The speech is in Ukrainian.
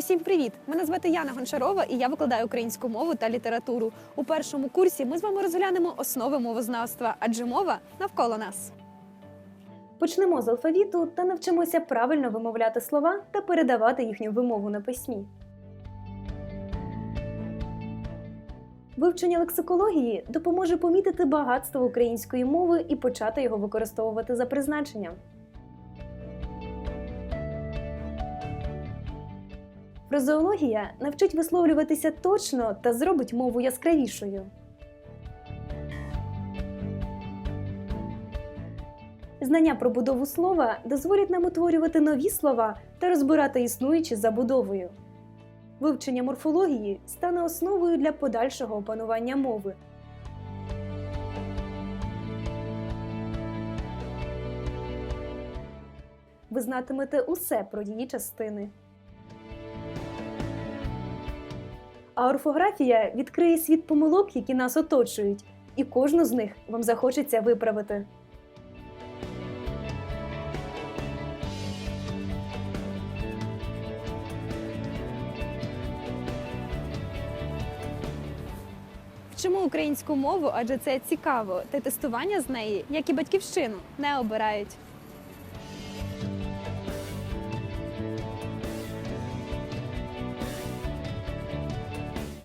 Усім привіт! Мене звати Яна Гончарова, і я викладаю українську мову та літературу. У першому курсі ми з вами розглянемо основи мовознавства, адже мова навколо нас. Почнемо з алфавіту та навчимося правильно вимовляти слова та передавати їхню вимову на письмі. Вивчення лексикології допоможе помітити багатство української мови і почати його використовувати за призначенням. Фразеологія навчить висловлюватися точно та зробить мову яскравішою. Знання про будову слова дозволять нам утворювати нові слова та розбирати існуючі забудовою. Вивчення морфології стане основою для подальшого опанування мови. Ви знатимете усе про її частини. А орфографія відкриє світ помилок, які нас оточують, і кожну з них вам захочеться виправити. Вчимо українську мову, адже це цікаво, та тестування з неї, як і батьківщину, не обирають.